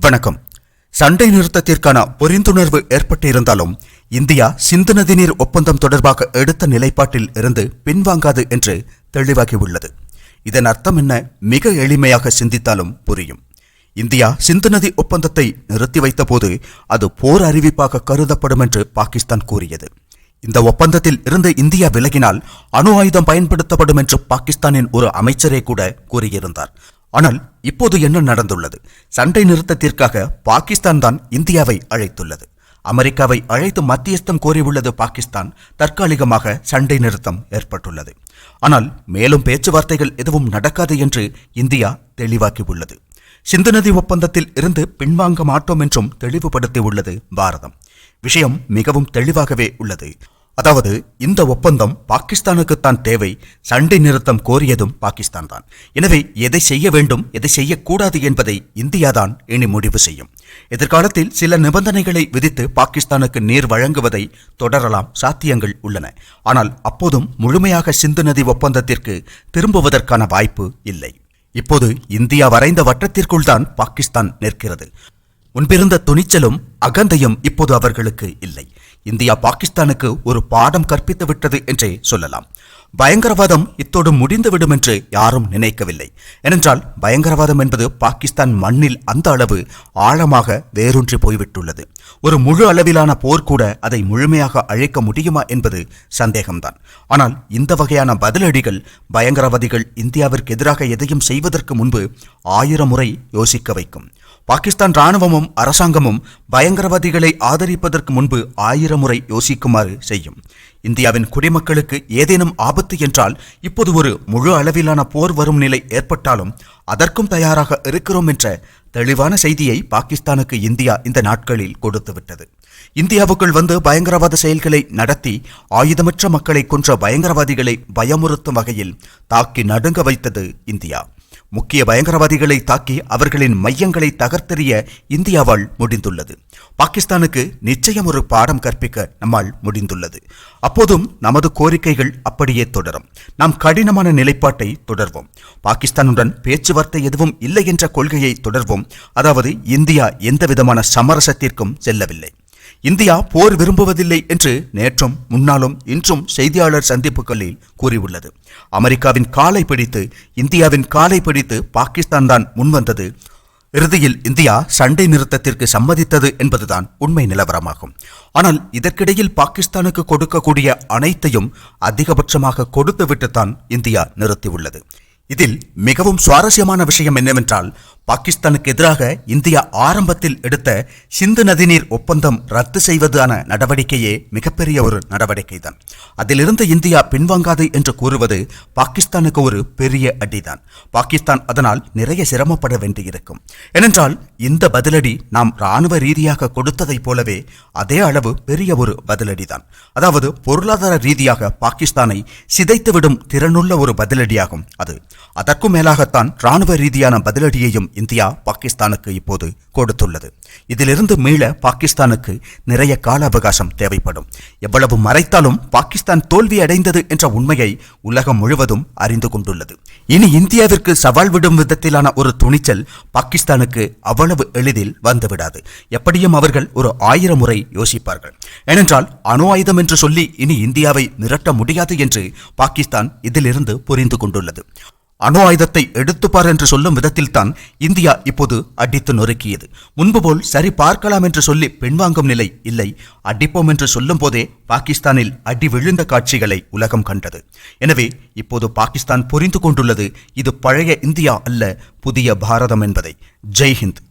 வணக்கம். சண்டை நிறுத்தத்திற்கான புரிந்துணர்வு ஏற்பட்டிருந்தாலும் இந்தியா சிந்து நதிநீர் ஒப்பந்தம் தொடர்பாக எடுத்த நிலைப்பாட்டில் இருந்து பின்வாங்காது என்று தெளிவாகியுள்ளது. இதன் அர்த்தம் என்ன? மிக எளிமையாக சிந்தித்தாலும் புரியும். இந்தியா சிந்து நதி ஒப்பந்தத்தை நிறுத்தி வைத்தபோது அது போர் அறிவிப்பாக கருதப்படும் என்று பாகிஸ்தான் கூறியது. இந்த ஒப்பந்தத்தில் இருந்து இந்தியா விலகினால் அணு ஆயுதம் பயன்படுத்தப்படும் என்று பாகிஸ்தானின் ஒரு அமைச்சரே கூட கூறியிருந்தார். ஆனால் இப்போது என்ன நடந்துள்ளது? சண்டை நிறுத்தத்திற்காக பாகிஸ்தான் தான் இந்தியாவை அழைத்துள்ளது. அமெரிக்காவை அழைத்து மத்தியஸ்தம் கோரியுள்ளது பாகிஸ்தான். தற்காலிகமாக சண்டை நிறுத்தம் ஏற்பட்டுள்ளது. ஆனால் மேலும் பேச்சுவார்த்தைகள் எதுவும் நடக்காது என்று இந்தியா தெளிவாக்கியுள்ளது. சிந்து நதி ஒப்பந்தத்தில் இருந்து பின்வாங்க மாட்டோம் என்றும் தெளிவுபடுத்தியுள்ளது பாரதம். விஷயம் மிகவும் தெளிவாகவே உள்ளது. அதாவது இந்த ஒப்பந்தம் பாகிஸ்தானுக்குத்தான் தேவை சண்டை நிறுத்தம் கோரியதும் பாகிஸ்தான் தான். எனவே எதை செய்ய வேண்டும் எதை செய்யக்கூடாது என்பதை இந்தியாதான் இனி முடிவு செய்யும். எதிர்காலத்தில் சில நிபந்தனைகளை விதித்து பாகிஸ்தானுக்கு நீர் வழங்குவதை தொடரலாம் சாத்தியங்கள் உள்ளன. ஆனால் அப்போதும் முழுமையாக சிந்து நதி ஒப்பந்தத்திற்கு திரும்புவதற்கான வாய்ப்பு இல்லை. இப்போது இந்தியா வரைந்த வட்டத்திற்குள் தான் பாகிஸ்தான் நிற்கிறது. முன்பிருந்த துணிச்சலும் அகந்தையும் இப்போது அவர்களுக்கு இல்லை. இந்தியா பாகிஸ்தானுக்கு ஒரு பாடம் கற்பித்து விட்டது என்றே சொல்லலாம். பயங்கரவாதம் இத்தோடு முடிந்துவிடும் என்று யாரும் நினைக்கவில்லை. ஏனென்றால் பயங்கரவாதம் என்பது பாகிஸ்தான் மண்ணில் அந்த அளவு ஆழமாக வேரூன்றி போய்விட்டுள்ளது. ஒரு முழு அளவிலான போர் கூட அதை முழுமையாக அழைக்க முடியுமா என்பது சந்தேகம்தான். ஆனால் இந்த வகையான பதிலடிகள் பயங்கரவாதிகள் இந்தியாவிற்கு எதிராக எதையும் செய்வதற்கு முன்பு ஆயிரம் முறை யோசிக்க வைக்கும். பாகிஸ்தான் ராணுவமும் அரசாங்கமும் பயங்கரவாதிகளை ஆதரிப்பதற்கு முன்பு ஆயிரம் முறை யோசிக்குமாறு செய்யும். இந்தியாவின் குடிமக்களுக்கு ஏதேனும் ஆபத்து என்றால் இப்போது ஒரு முழு அளவிலான போர் வரும் நிலை ஏற்பட்டாலும் அதற்கும் தயாராக இருக்கிறோம் என்ற தெளிவான செய்தியை பாகிஸ்தானுக்கு இந்தியா இந்த நாட்களில் கொடுத்துவிட்டது இந்தியாவுக்குள் வந்து பயங்கரவாத செயல்களை நடத்தி ஆயுதமற்ற மக்களை கொன்ற பயங்கரவாதிகளை பயமுறுத்தும் வகையில் தாக்கி நடுங்க வைத்தது இந்தியா. முக்கிய பயங்கரவாதிகளை தாக்கி அவர்களின் மையங்களை தகர்த்தெறிய இந்தியாவால் முடிந்துள்ளது. பாகிஸ்தானுக்கு நிச்சயம் ஒரு பாடம் கற்பிக்க நம்மால் முடிந்துள்ளது. அப்போதும் நமது கோரிக்கைகள் அப்படியே தொடரும். நாம் கடினமான நிலைப்பாட்டை தொடர்வோம். பாகிஸ்தானுடன் பேச்சுவார்த்தை எதுவும் இல்லை என்ற கொள்கையை தொடர்வோம். அதாவது இந்தியா எந்தவிதமான சமரசத்திற்கும் செல்லவில்லை. இந்தியா போர் விரும்புவதில்லை என்று நேற்றும் முன்னாலும் இன்றும் செய்தியாளர் சந்திப்புகளில் கூறியுள்ளது. அமெரிக்காவின் காலை பிடித்து இந்தியாவின் காலை பிடித்து பாகிஸ்தான் தான் முன்வந்தது. இறுதியில் இந்தியா சண்டை நிறுத்தத்திற்கு சம்மதித்தது என்பதுதான் உண்மை நிலவரமாகும். ஆனால் இதற்கிடையில் பாகிஸ்தானுக்கு கொடுக்கக்கூடிய அனைத்தையும் அதிகபட்சமாக கொடுத்துவிட்டுத்தான் இந்தியா நிறுத்தியுள்ளது. இதில் மிகவும் சுவாரஸ்யமான விஷயம் என்னவென்றால் பாகிஸ்தானுக்கு எதிராக இந்தியா ஆரம்பத்தில் எடுத்த சிந்து நதிநீர் ஒப்பந்தம் ரத்து செய்வதான நடவடிக்கையே மிகப்பெரிய ஒரு நடவடிக்கை தான் அதிலிருந்து இந்தியா பின்வாங்காது என்று கூறுவது பாகிஸ்தானுக்கு ஒரு பெரிய அடிதான். பாகிஸ்தான் அதனால் நிறைய சிரமப்பட வேண்டியிருக்கும். ஏனென்றால் இந்த பதிலடி நாம் ராணுவ ரீதியாக கொடுத்ததைப் போலவே அதே அளவு பெரிய ஒரு பதிலடிதான். அதாவது பொருளாதார ரீதியாக பாகிஸ்தானை சிதைத்துவிடும் திறனுள்ள ஒரு பதிலடியாகும் அது. அதற்கும் மேலாகத்தான் ராணுவ ரீதியான பதிலடியையும் இந்தியா பாகிஸ்தானுக்கு இப்போது கொடுத்துள்ளது. இதிலிருந்து மீள பாகிஸ்தானுக்கு நிறைய கால அவகாசம் தேவைப்படும். எவ்வளவு மறைத்தாலும் பாகிஸ்தான் தோல்வி அடைந்தது என்ற உண்மையை உலகம் முழுவதும் அறிந்து கொண்டுள்ளது. இனி இந்தியாவிற்கு சவால் விடும் விதத்திலான ஒரு துணிச்சல் பாகிஸ்தானுக்கு அவ்வளவு எளிதில் வந்துவிடாது. எப்படியும் அவர்கள் ஒரு ஆயிரம் முறை யோசிப்பார்கள். ஏனென்றால் அணு ஆயுதம் என்று சொல்லி இனி இந்தியாவை மிரட்ட முடியாது என்று பாகிஸ்தான் இதிலிருந்து புரிந்து கொண்டுள்ளது. அணு ஆயுதத்தை எடுத்துப்பார் என்று சொல்லும் விதத்தில்தான் இந்தியா இப்போது அடித்து நொறுக்கியது. முன்பு போல் சரி பார்க்கலாம் என்று சொல்லி பின்வாங்கும் நிலை இல்லை. அடிப்போம் என்று சொல்லும் போதே பாகிஸ்தானில் அடி விழுந்த காட்சிகளை உலகம் கண்டது. எனவே இப்போது பாகிஸ்தான் புரிந்து கொண்டுள்ளது இது பழைய இந்தியா அல்ல புதிய பாரதம் என்பதை. ஜெய்ஹிந்த்